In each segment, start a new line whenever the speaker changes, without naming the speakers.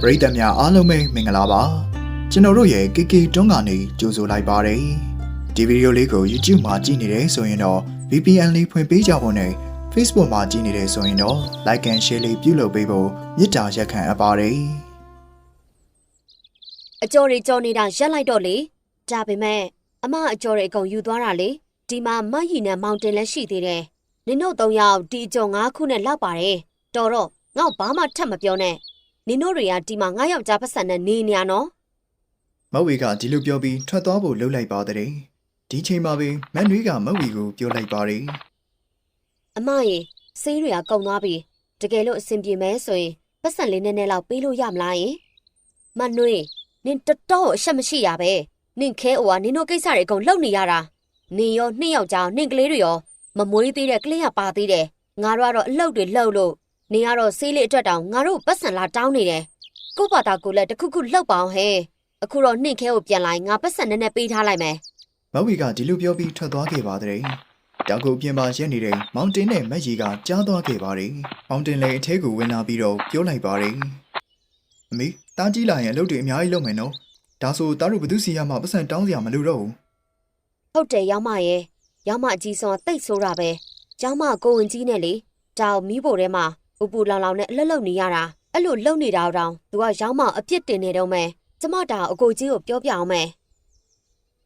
ပရိသတ်များအားလုံးပဲမင်္ဂလာပါကျွန်တော်တို့ရဲ့ KK တွန်းကနေကြိုဆိုလိုက်ပါတယ်ဒီဗီဒီယိုလေးကို YouTube မှာကြည့်နေတယ်ဆိုရင်တော့ VPN လေးဖွင့်ပေးကြဖို့နဲ့ Facebook မှာကြည့်နေတယ်ဆိုရင်တော့ Like and Share လေးပြုလုပ်ပေးဖို့မေတ္တာရက်ခံအပ်ပါတယ်
အကျော်တွေကြော်နေတာရက်လိုက်တော့လေဒါပေမဲ့အမအကျော်တွေအကုန်ယူသွားတာလေဒီမှာမတ်ရီနဲ့မောင်တင်လည်းရှိသေးတယ်နင်တို့သုံးယောက်ဒီအကျော်၅ခုနဲ့လောက်ပါတယ်တော်တော့ငေါ့ဘာမှထပ်မပြောနဲ့ နင်တို့တွေကဒီမှာငါယောက်ျားပတ်စံနဲ့နေနေရနော်
မဝေကဒီလိုပြောပြီးထွက်သွားဖို့လှုပ်လိုက်ပါတဲ့ဒီချိန်မှာပဲမန်နွေးကမဝေကိုပြောလိုက်ပါတယ်
အမရေဆေးတွေကကုန်သွားပြီတကယ်လို့အဆင်ပြေမဲဆိုရင်ပတ်စံလေးနည်းနည်းလောက်ပေးလို့ရမလားယင်မနွေနင်တော်တော်အဆက်မရှိရပဲနင်ခဲအိုကနင်တို့ကိစ္စတွေအကုန်လုပ်နေရတာနင်ရောနှစ်ယောက်ျားနင်ကလေးတွေရောမမွေးသေးတဲ့ကလေးကပါသေးတယ်ငါတို့ကတော့အလုပ်တွေလုပ်လို့ နင်ကတော့ဆေးလေးအတွက်တောင်ငါတို့ပတ်စံလာတောင်းနေတယ်ကို့ဘာသာကိုလည်းတစ်ခုခုလှုပ်ပါအောင်ဟဲ့အခုတော့နှင့်ခဲကိုပြန်လိုက်ငါပတ်စံနည်းနည်းပေးထားလိုက်မယ်
မဝေကဒီလိုပြောပြီးထွက်သွားခဲ့ပါတဲ့တောင်ကိုပြင်ပါရက်နေတဲ့မောင်တင်နဲ့မက်ရီကကြားသွားခဲ့ပါတယ်မောင်တင်လည်းအထဲကိုဝင်လာပြီးတော့ပြောလိုက်ပါတယ်အမေတားကြီးလာရင်အလုပ်တွေအများကြီးလုပ်မယ်နော်ဒါဆိုတားတို့ဘယ်သူစီရမှပတ်စံတောင်းစရာမလိုတော့ဘူး
ဟုတ်တယ်ရောက်မရဲ့ရောက်မအကြီးဆုံးကတိတ်ဆိုးတာပဲကျောင်းမကိုဝင်ကြီးနဲ့လေတောင်မီးဖို့ထဲမှာ ပူပူလောင်လောင်နဲ့အလက်လုံနေရတာအဲ့လိုလုံနေတာတောင်သူကရောက်မအပြစ်တင်နေတော့မယ်ကျမတောင်အကိုကြီးကိုပြောပြအောင်မယ်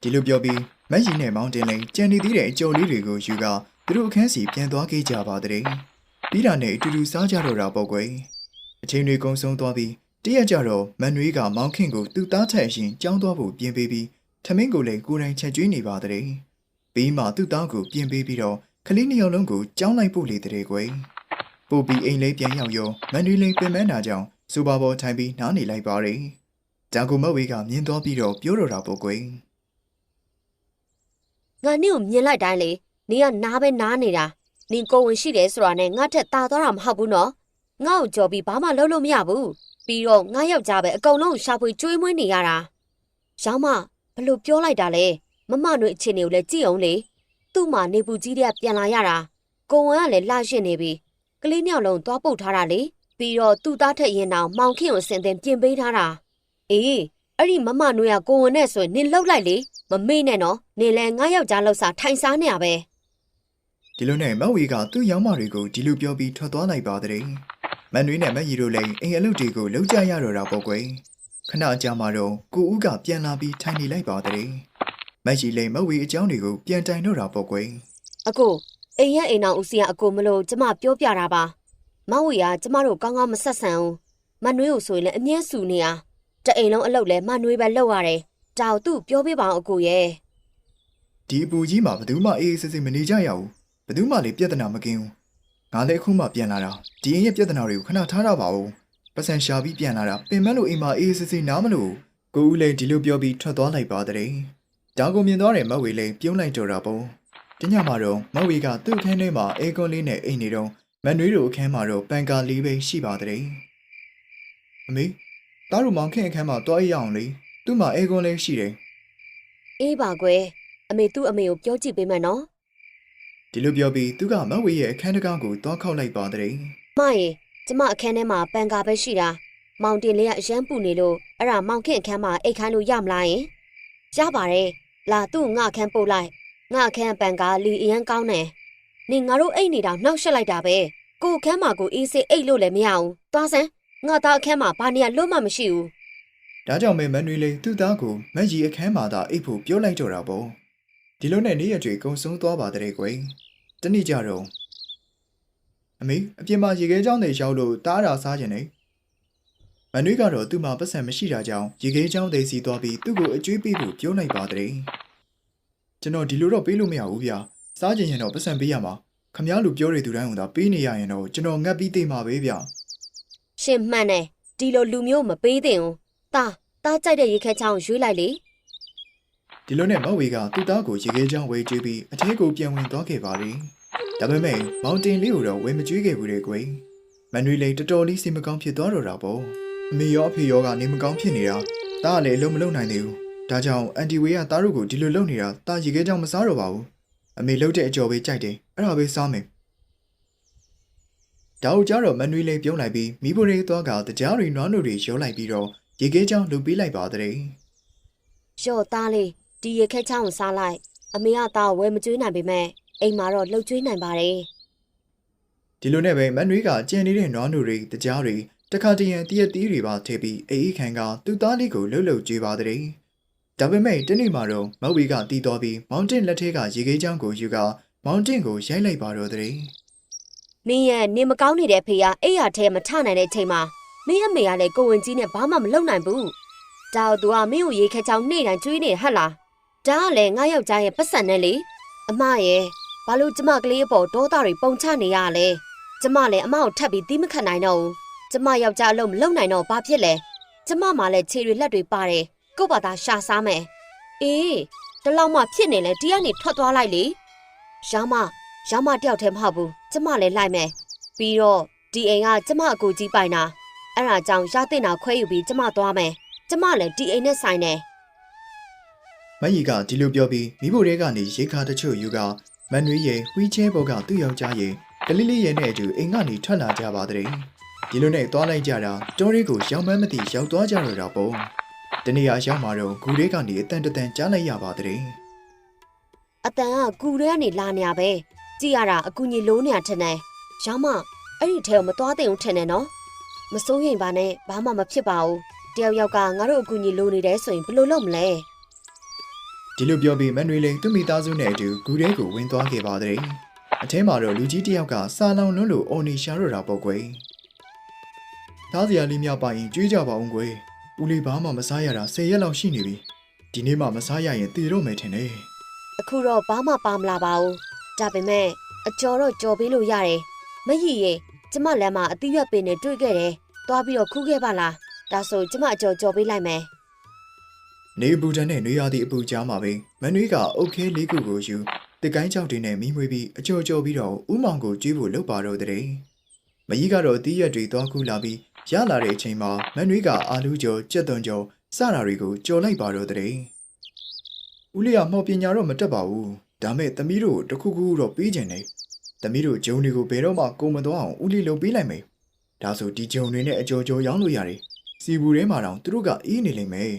ဒီလိုပြောပြီးမက်ရီနဲ့မောင်တင်လည်းကြံနေသေးတဲ့အကြော်လေးတွေကိုယူကသူတို့အခန်းစီပြန်သွားခဲ့ကြပါတဲ့ပြီးတာနဲ့အတူတူစားကြတော့တာပေါ့ကွယ်အချိန်တွေကုန်ဆုံးသွားပြီးတရက်ကြတော့မန်နွေးကမောင်ခင်ကိုသူ့သားထက်အရင်ကြောင်းသွားဖို့ပြင်ပေးပြီးထမင်းကိုလည်းကိုယ်တိုင်ချက်ကျွေးနေပါတဲ့ပြီးမှသူ့သားကိုပြင်ပေးပြီးတော့ကလေးနှစ်ယောက်လုံးကိုကြောင်းလိုက်ဖို့လေတဲ့ကွယ် ပို့ပြီးအိမ်လေးပြန်ရောက်ရောမန်နွေးလေးပင်ပန်းတာကြောင့်စူပါဘောထိုင်ပြီးနားနေလိုက်ပါတယ်ဒါကိုမက်ဝေးကမြင်သွားပြီးတော့ပြောတော့တာပေါ့ကွယ်
ငါနင့်ကိုမြင်လိုက်တိုင်းလေနင်ကနားပဲနားနေတာနင်ကိုဝင်ရှိတယ်ဆိုတာနဲ့ငါထက်ตาသွားတာမဟုတ်ဘူးနော်ငါ့ကိုကြော်ပြီးဘာမှလုပ်လို့မရဘူးပြီးတော့ငါယောက်ျားပဲအကုန်လုံးရှာဖွေကျွေးမွေးနေရတာရောက်မဘလို့ပြောလိုက်တာလဲမမတို့အခြေအနေကိုလည်းကြည့်အောင်လေသူ့မှာနေပူကြီးတဲ့ပြန်လာရတာကိုဝင်ကလည်းလှရှင်းနေပြီ ကလေးနှစ်ယောက်လုံးသွားပုတ်ထားတာလေပြီးတော့သူ့သားထက်ရင်တောင်မောင်ခင်ကိုစင်တင်ပြင်ပေးထားတာအေးအဲ့ဒီမမနွေကကိုဝင်နဲ့ဆိုရင်နင်လှုပ်လိုက်လေမမေ့နဲ့နော်နင်လည်းငါယောက်ျားလောက်စားထိုင်စားနေရပဲ
ဒီလိုနဲ့မက်ဝေကသူ့ရောင်းမတွေကိုဒီလိုပြောပြီးထွက်သွားလိုက်ပါတဲ့မန်နွေးနဲ့မက်ရီတို့လည်းအိမ်အလုပ်တွေကိုလုပ်ကြရတော့တာပေါ့ကွယ်ခဏကြာမှတော့ကိုဦးကပြန်လာပြီးထိုင်နေလိုက်ပါတဲ့မက်ရီလည်းမက်ဝေအကြောင်းတွေကိုပြန်တိုင်တော့တာပေါ့ကွယ်
အကို အိမ်ရဲ့အိမ်အောင်ဦးစီကအကိုမလို့ကျမပြောပြတာပါမောင်ဝေကကျမတို့ကောင်းကောင်းမဆက်ဆံဘူးမနွေးကိုဆိုရင်လည်းအမြဲဆူနေတာတအိမ်လုံးအလုပ်လဲမနွေးပဲလုပ်ရတယ်ဒါကိုသူ့ပြောပြပါအောင်အကိုရဲ့
ဒီအပူကြီးမှာဘယ်သူမှအေးအေးဆေးဆေးမနေကြရဘူးဘယ်သူမှလည်းပြဿနာမကင်းဘူးငါလည်းအခုမှပြန်လာတာဒီအိမ်ရဲ့ပြဿနာတွေကိုခဏထားတော့ပါဦးပတ်စံရှာပြီးပြန်လာတာပင်မလို့အိမ်မှာအေးအေးဆေးဆေးနားမလို့ကိုဦးလည်းဒီလိုပြောပြီးထွက်သွားလိုက်ပါတဲ့ဒါကိုမြင်သွားတဲ့မက်ဝေလည်းပြုံးလိုက်တော့တာပေါ့ တညမှာတော့မဝေကသူ့အခန်းထဲမှာအေကွန်လေးနဲ့အိမ်နေတော့မန်နွေးတို့အခန်းမှာတော့ပန်ကာလေးပဲရှိပါတဲ့အမေတားတို့မောင်ခင်အခန်းမှာတွားရအောင်လေသူ့မှာအေကွန်လေးရှိတယ်
အေးပါကွယ်အမေသူ့အမေကိုပြောကြည့်ပေးမယ်နော်
ဒီလိုပြောပြီးသူကမဝေရဲ့အခန်းတကားကိုတွားခောက်လိုက်ပါတဲ့
မရေကျမအခန်းထဲမှာပန်ကာပဲရှိတာမောင်တင်လေးကအရန်ပူနေလို့အဲ့ဒါမောင်ခင်အခန်းမှာအိတ်ခိုင်းလို့ရမလားယင်ရပါတယ်လာသူ့ငါအခန်းပို့လိုက် ငါအခန်းပန်ကာလီအရန်ကောင်းတယ်နေငါတို့အိတ်နေတာနှောက်ရှက်လိုက်တာပဲကိုအခန်းမှာကိုအေးစေးအိတ်လို့လည်းမရဘူးသွားစမ်းငါသားအခန်းမှာဘာနေရလွတ်မှမရှိဘူး
ဒါကြောင့်မဲမန်နွေးလေးသူ့သားကိုမက်ကြီးအခန်းမှာသာအိပ်ဖို့ပြောလိုက်တော့တာပေါ့ဒီလိုနဲ့နေ့ရက်တွေကုံဆုံးသွားပါတဲ့ကွယ်တနေ့ကြတော့အမေအပြင်မှာရေခဲချောင်းတွေရောက်လို့တားတာစားခြင်းနေမန်နွေးကတော့သူ့မှာပတ်စံမရှိတာကြောင့်ရေခဲချောင်းသေးစီသွားပြီးသူ့ကိုအကျွေးပေးဖို့ပြောလိုက်ပါတယ် ကျွန်တော်ဒီလိုတော့ပေးလို့မရဘူးဗျာစားခြင်းရင်တော့ပတ်စံပေးရမှာခမားလူပြောတဲ့သူတိုင်းကသာပေးနေရရင်တော့ကျွန်တော်ငတ်ပြီးသိမှာပဲဗျာ
ရှင်မှန်တယ်ဒီလိုလူမျိုးမပေးသင့်ဘူးသားသားကြိုက်တဲ့ရေခဲချောင်းရွေးလိုက်လေ
ဒီလိုနဲ့မဝေကသူ့သားကိုရေခဲချောင်းဝေကျွေးပြီးအထဲကိုပြန်ဝင်သွားခဲ့ပါတယ်ဒါပေမဲ့မောင်တင်လေးကိုတော့ဝေမကျွေးခဲ့ဘူးလေကွယ်မန်နွေးလေးတော်တော်လေးစိတ်မကောင်းဖြစ်သွားတော့တာပေါ့အမေရောအဖေရောကနေမကောင်းဖြစ်နေတာတားကလည်းအလုံးမလုံးနိုင်သေးဘူး ဒါကြောင့်အန်တီဝေကသားတို့ကိုဒီလိုလုပ်နေတာတာရေခဲကြောင်မစားတော့ပါဘူးအမေလှုပ်တဲ့အကြော်ပဲကြိုက်တယ်အဲ့ဒါပဲစားမယ်ဒါကိုကြတော့မန်နွေလေးပြုံးလိုက်ပြီးမိဖို့လေးသွားကတရားတွေနွားနို့တွေရောလိုက်ပြီးတော့ရေခဲချောင်းလှုပ်ပေးလိုက်ပါတဲ့
ရော့သားလေးဒီရေခဲချောင်းကိုစားလိုက် အမေကသားကိုဝယ်မကျွေးနိုင်ပေမဲ့အိမ်မှာတော့လှုပ်ကျွေးနိုင်ပါတယ်
ဒီလိုနဲ့ပဲမန်နွေကကြံနေတဲ့နွားနို့တွေတရားတွေတခါတရံတရက်သီးတွေပါထည့်ပြီးအေးအေးခံကသူ့သားလေးကိုလှုပ်လှုပ်ကြွေးပါတဲ့ ဒါပေမဲ့တနေ့မှတော့မက်ဝီကတီးတော်ပြီးမောင်တင်လက်ထဲကရေခဲချောင်းကိုယူကမောင်တင်ကိုရိုက်လိုက်ပါတော့တဲ့
မင်းရဲ့နေမကောင်းနေတဲ့ဖေကအိယာထဲမထနိုင်တဲ့အချိန်မှာမင်းအမေကလည်းကိုဝင်ကြီးနဲ့ဘာမှမလုပ်နိုင်ဘူးဒါတော့ तू ကမင်းကိုရေခဲချောင်းနှိမ့်တိုင်းကျွေးနေဟတ်လားဒါကလည်းငါယောက်ျားရဲ့ပတ်စံနဲ့လေအမရဲ့ဘာလို့ကျမကလေးအပေါ်ဒေါသတွေပုံချနေရလဲကျမလည်းအမကိုထပ်ပြီးတီးမခတ်နိုင်တော့ဘူးကျမယောက်ျားအလုပ်မလုပ်နိုင်တော့ဘာဖြစ်လဲကျမမှလည်းခြေတွေလက်တွေပါတယ် ကို့ဘာသာရှာစားမယ်အေးဒီလောက်မှဖြစ်နေလဲဒီကနေထွက်သွားလိုက်လေရောင်းမရောင်းမတယောက်တည်းမဟုတ်ဘူးကျမလည်းလိုက်မယ်ပြီးတော့ဒီအိမ်ကကျမအကိုကြီးပိုင်တာအဲ့ဒါကြောင့်ရတဲ့နာခွဲယူပြီးကျမသွားမယ်ကျမလည်းဒီအိမ်နဲ့ဆိုင်တယ်
မက်ကြီးကဒီလိုပြောပြီးမိဖို့တဲကနေရေခါတချို့ယူကမန်နွေရဲ့ဝီချဲဘောကသူ့ယောက်ျားရဲ့ကလေးလေးရဲ့နဲ့အတူအိမ်ကနေထွက်လာကြပါတဲ့ဒီလိုနဲ့သွားလိုက်ကြတာတောရီကိုရောင်မန်းမသိရောက်သွားကြတော့တာပေါ့ တနေ့ရရောက်မှာတော့ဂူလေးကနေအတန်တတန်ကြားလိုက်ရပါတဲ့
အတန်ကကူထဲကနေလာနေရပဲကြည့်ရတာအကူကြီးလိုးနေရထင်တယ်ရောင်းမအဲ့ဒီထဲကိုမသွားသင့်ဘူးထင်တယ်နော်မစိုးရင်ပါနဲ့ဘာမှမဖြစ်ပါဘူးတယောက်ယောက်ကငါတို့အကူကြီးလိုနေတယ်ဆိုရင်ဘယ်လိုလုပ်မလဲ
ဒီလိုပြောပြီးမန်နွေလေးသူ့မိသားစုနဲ့အတူဂူထဲကိုဝင်သွားခဲ့ပါတဲ့အထဲမှာတော့လူကြီးတစ်ယောက်ကစာလောင်လွန်းလို့အော်နေရှာတော့တာပေါ့ကွယ်သားစရာလေးများပါရင်ကြွေးကြပါအောင်ကွယ် ဦးလေးဘာမှမစားရတာ10ရက်လောက်ရှိနေပြီဒီနေ့မှမစားရရင်တည်တော့မယ်ထင်တယ်
အခုတော့ဘာမှပါမလာပါဘူးဒါပေမဲ့အကျော်တော့ကြော်ပေးလို့ရတယ်မရည်ရဲ့ကျမလမ်းမှာအသီးရွက်ပင်နဲ့တွေ့ခဲ့တယ်သွားပြီးတော့ခူးခဲ့ပါလားဒါဆိုကျမအကျော်ကြော်ပေးလိုက်မယ်
နေဘူတန်နဲ့နေရသည့်အပူကြားမှာပဲမန်နွေးကအုတ်ခဲလေးခုကိုယူတစ်ကိုင်းချောက်တွေနဲ့မိမွေးပြီးအကျော်ကျော်ပြီးတော့ဥမောင်ကိုကျွေးဖို့လုပ်ပါတော့တဲ့ မကြီးကတော့တီးရက်တွေသွားကူလာပြီးရလာတဲ့အချိန်မှာမန်နွေးကအာလူးကျော်ကြက်သွန်ကျော်စတာတွေကိုကြော်လိုက်ပါတော့တဲ့ဦးလေးကမော်ပညာတော့မတက်ပါဘူးဒါမဲ့သမီးတို့တခုခုတော့ပေးကြတယ်သမီးတို့ဂျုံတွေကိုဘယ်တော့မှကုန်မသွားအောင်ဦးလေးလုပ်ပေးလိုက်မယ်ဒါဆိုဒီဂျုံတွေနဲ့အကျော်ကျော်ရောင်းလို့ရတယ်စီဘူးထဲမှာတော့သူတို့ကအေးနေလိမ့်မယ်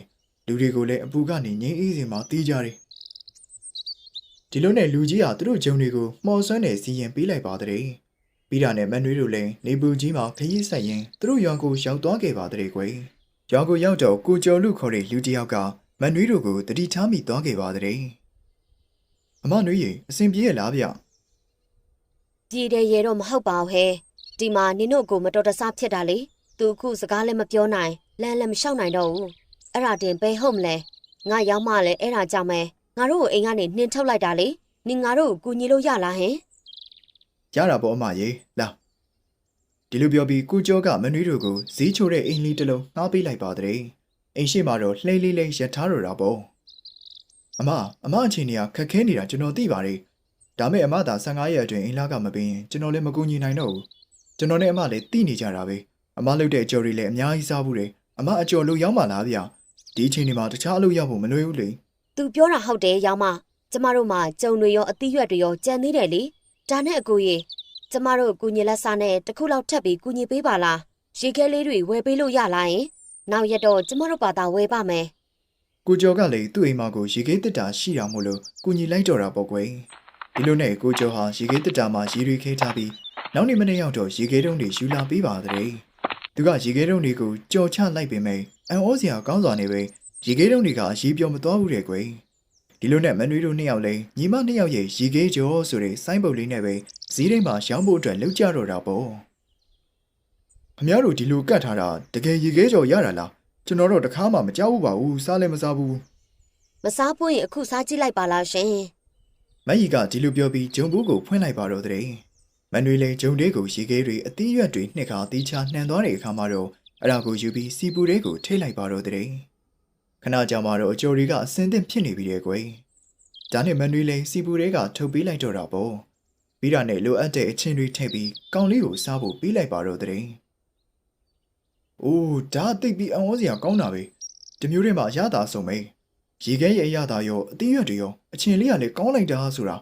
လူတွေကိုလည်းအပူကနေငိမ့်အေးစင်မှာတီးကြတယ်။ဒီလိုနဲ့လူကြီးဟာသူတို့ဂျုံတွေကိုမှော်ဆွမ်းနဲ့စီရင်ပေးလိုက်ပါတဲ့။ ပြီးတာနဲ့မန်နွေးတို့လည်းနေပူကြီးမှာခရီးဆက်ရင်သူတို့ရွာကိုရောက်သွားခဲ့ပါတဲ့ကွယ်။ရွာကိုရောက်တော့ကိုကျော်လူခေါ်တဲ့လူတစ်ယောက်ကမန်နွေးတို့ကိုတတိထားမိသွားခဲ့ပါတဲ့။အမနွေးရေအစဉ်ပြေရလားဗျ
ပြည်တယ်ရေတော့မဟုတ်ပါဘူးဟဲဒီမှာနင်တို့ကိုမတော်တဆဖြစ်တာလေသူအခုစကားလည်းမပြောနိုင်လမ်းလည်းမလျှောက်နိုင်တော့ဘူးအဲ့ဒါတင်ဘယ်ဟုတ်မလဲငါရောက်မှလည်းအဲ့ဒါကြောင့်ပဲငါတို့ကိုအိမ်ကနေနှင်ထုတ်လိုက်တာလေနင်ငါတို့ကိုကူညီလို့ရလားဟင်။
ရတာပေါ့အမရေလာ။ဒီလိုပြောပြီးကိုကျော်ကမန်နွေးတို့ကိုဈေးချိုတဲ့အိမ်လေးတစ်လုံးငှားပေးလိုက်ပါတဲ့။အိမ်ရှိမှာတော့လှိမ့်လေးလေးရထားတော့တာပေါ့။အမအမအချင်းတွေကခက်ခဲနေတာကျွန်တော်သိပါတယ်ဒါမဲ့အမသာ15ရက်အတွင်းအင်းလာကမပင်းရင်ကျွန်တော်လည်းမကူညီနိုင်တော့ဘူးကျွန်တော်နဲ့အမလည်းသိနေကြတာပဲအမလုပ်တဲ့အကြော်တွေလည်းအများကြီးစားဘူးတယ်အမအကြော်လို့ရောက်မှလားဗျဒီအချိန်ဒီမှာတခြားအလုပ်ရောက်ဖို့မလွယ်ဘူးလေ
သူပြောတာဟုတ်တယ်ရောက်မကျမတို့မှာကြုံတွေရောအသီးရွက်တွေရောကြံသေးတယ်လေ ဒါနဲ့အကူကြီးကျမတို့ကူညီလက်စားနဲ့တစ်ခုလောက်ထပ်ပြီးကူညီပေးပါလားရေခဲလေးတွေဝယ်ပေးလို့ရလားယင်နောက်ရက်တော့ကျမတို့ဘာသာဝယ်ပါမယ်
ကိုကျော်ကလည်းသူ့အိမ်မှာကိုရေခဲတစ်တာရှိတာမို့လို့ကူညီလိုက်တော့တာပေါ့ကွယ်ဒီလိုနဲ့ကိုကျော်ဟာရေခဲတစ်တာမှာရေတွေခဲထားပြီးနောက်နေ့မနေ့ရောက်တော့ရေခဲတုံးတွေယူလာပေးပါတဲ့သူကရေခဲတုံးတွေကိုကြော်ချလိုက်ပေမဲ့အန်ဩစရာကောင်းစွာနေပဲရေခဲတုံးတွေကရေပြောမသွားဘူးတဲ့ကွယ် ဒီလိုနဲ့မန်နွေးတို့နှစ်ယောက်လည်းညီမနှစ်ယောက်ရဲ့ရီကေးကျော်ဆိုတဲ့စိုင်းပုတ်လေးနဲ့ပဲဈေးတိုင်းမှာရောင်းဖို့အတွက်လှုပ်ကြတော့တာပေါ့ခမရတို့ဒီလိုကတ်ထားတာတကယ်ရီကေးကျော်ရတာလားကျွန်တော်တော့တခါမှမကြောက်ဘူးပါဘူးစားလည်းမစားဘူး
မစားဖို့ရင်အခုစားကြည့်လိုက်ပါလားရှင်
မက်ကြီးကဒီလိုပြောပြီးဂျုံဘူးကိုဖွင့်လိုက်ပါတော့တဲ့မန်နွေးလည်းဂျုံလေးကိုရီကေးတွေအသီးရွက်တွေနှစ်ခါတီးချနှံသွားတဲ့အခါမှာတော့အဲ့ဒါကိုယူပြီးစီပူလေးကိုထိလိုက်ပါတော့တဲ့ ခဏကြာမှတော့အကျော်တွေကအစင်သင့်ဖြစ်နေပြီတဲ့ကွယ်ဒါနဲ့မန်နွေးလေးစီပူတွေကထုတ်ပေးလိုက်တော့တာပေါ့ပြီးတာနဲ့လိုအပ်တဲ့အချင်းတွေထည့်ပြီးကောင်းလေးကိုစားဖို့ပေးလိုက်ပါတော့တဲ့။အိုးဒါသိပ်ပြီးအံ့ဩစရာကောင်းတာပဲ။ဒီမျိုးတွေမှာရတာဆုံးပဲ။ရေခဲရဲ့အရသာရောအသီးရွက်တွေရောအချင်းလေးကလည်းကောင်းလိုက်တာဆိုတာ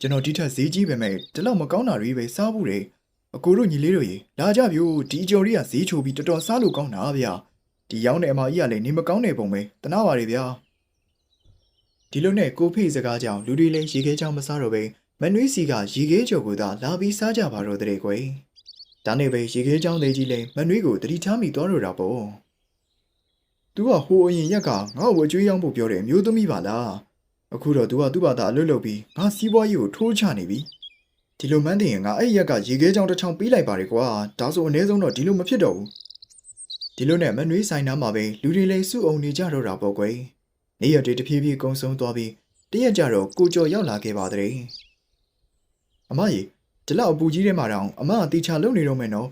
ကျွန်တော်ဒီထက်ဈေးကြီးပဲမဲ့ဒီလောက်မကောင်းတာတွေပဲစားဘူးတယ်။ဘအကိုတို့ညီလေးတို့ရေလာကြပြို့ဒီအကျော်လေးကဈေးချိုပြီးတော်တော်စားလို့ကောင်းတာဗျာ ဒီရောင်းတဲ့အမကြီးကလည်းနေမကောင်းတဲ့ပုံပဲတနာပါလေဗျာဒီလိုနဲ့ကိုဖေးစကားကြောင့်လူတွေလည်းရေခဲချောင်းမစားတော့ပဲမနှွေးစီကရေခဲကြော်ကိုသာလာပြီးစားကြပါတော့တဲ့ကွယ်ဒါနဲ့ပဲရေခဲချောင်းသေးကြီးလည်းမနှွေးကိုတတိထားမိသွားတော့တာပေါ့သူကဟိုအရင်ရက်ကငါ့ကိုအကျွေးရောင်းဖို့ပြောတဲ့အမျိုးသမီးပါလားအခုတော့သူကသူ့ဘာသာအလွတ်လုပ်ပြီးငါစီးပွားရေးကိုထိုးချနေပြီဒီလိုမှန်းသိရင်ငါအဲ့ဒီရက်ကရေခဲချောင်းတစ်ချောင်းပေးလိုက်ပါတယ်ကွာဒါဆိုအနည်းဆုံးတော့ဒီလိုမဖြစ်တော့ဘူး ဒီလိုနဲ့မနှွေးဆိုင်နားမှာပဲလူတွေလည်းစုအုံနေကြတော့တာပေါ့ကွယ်နေ့ရက်တွေတဖြည်းဖြည်းကုန်းဆုံးသွားပြီးတရက်ကြတော့ကိုကျော်ရောက်လာခဲ့ပါတဲ့အမကြီးဒီလောက်အပူကြီးထဲမှာတောင်အမအတီချလုံနေတော့မယ်နော်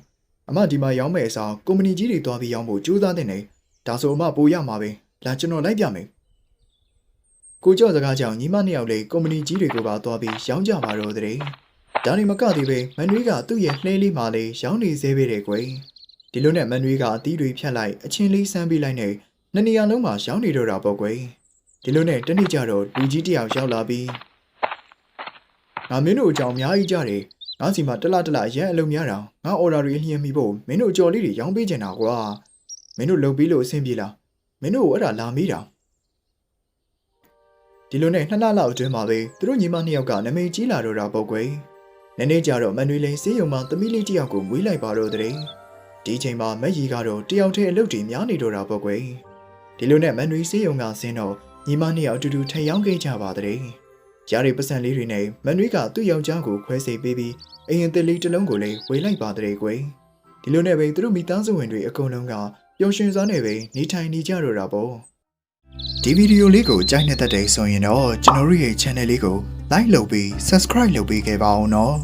အမဒီမှာရောင်းမယ်အစားကုမ္ပဏီကြီးတွေသွားပြီးရောင်းဖို့ကြိုးစားတဲ့နေဒါဆိုအမပိုရမှာပဲလာကျွန်တော်လိုက်ပြမယ်ကိုကျော်စကားကြောင့်ညီမနှစ်ယောက်လေးကုမ္ပဏီကြီးတွေကိုပါသွားပြီးရောင်းကြပါတော့တဲ့ဒါနေမကသေးပဲမန်နွေးကသူ့ရဲ့နှဲလေးမှလေးရောင်းနေသေးပဲတဲ့ကွယ် ဒီလိုနဲ့မန်နွေးကအသီးတွေဖြတ်လိုက်အချင်းလေးဆန်းပေးလိုက်နဲ့နှစ်နေရာလုံးမှာရောင်းနေတော့တာပေါ့ကွယ်ဒီလိုနဲ့တနေ့ကျတော့လူကြီးတစ်ယောက်ရောက်လာပြီးငါမင်းတို့အကြောင်းအများကြီးကြတယ်ငါစီမှာတလတလရန်အလုံးများတာငါအော်ဒါတွေအလျင်မီဖို့မင်းတို့အကြော်လေးတွေရောင်းပေးချင်တာကွာမင်းတို့လုပ်ပြီးလို့အဆင်ပြေလားမင်းတို့ကိုအဲ့ဒါလာမေးတာဒီလိုနဲ့နှစ်လလောက်အတွင်းမှာပဲသူတို့ညီမနှစ်ယောက်ကနမိတ်ကြီးလာတော့တာပေါ့ကွယ်နည်းနည်းကြတော့မန်နွေလိန်ဆေးရုံမှာသမီးလေးတစ်ယောက်ကိုမွေးလိုက်ပါတော့တဲ့ ဒီချိန်မှာမက်ရီကတော့တယောက်တည်းအလုပ်တွေများနေတော့တာပေါ့ကွယ်ဒီလိုနဲ့မန်နွေဆေးရုံကဆင်းတော့ညီမနှစ်ယောက်အတူတူထပ်ရောင်းခဲ့ကြပါတဲ့ရတဲ့ပတ်စံလေးတွေနဲ့မန်နွေကသူ့ယောက်ျားကိုခွဲစိတ်ပေးပြီးအရင်တစ်လေးတစ်လုံးကိုလည်းဝေလိုက်ပါတဲ့ကွယ်ဒီလိုနဲ့ပဲသူတို့မိသားစုဝင်တွေအကုန်လုံးကပျော်ရွှင်စွာနဲ့ပဲနေထိုင်နေကြတော့တာပေါ့ဒီဗီဒီယိုလေးကိုကြိုက်နေတဲ့တဲ့ဆိုရင်တော့ကျွန်တော်တို့ရဲ့ channel လေးကို like လုပ်ပြီး subscribe လုပ်ပေးခဲ့ပါအောင်နော်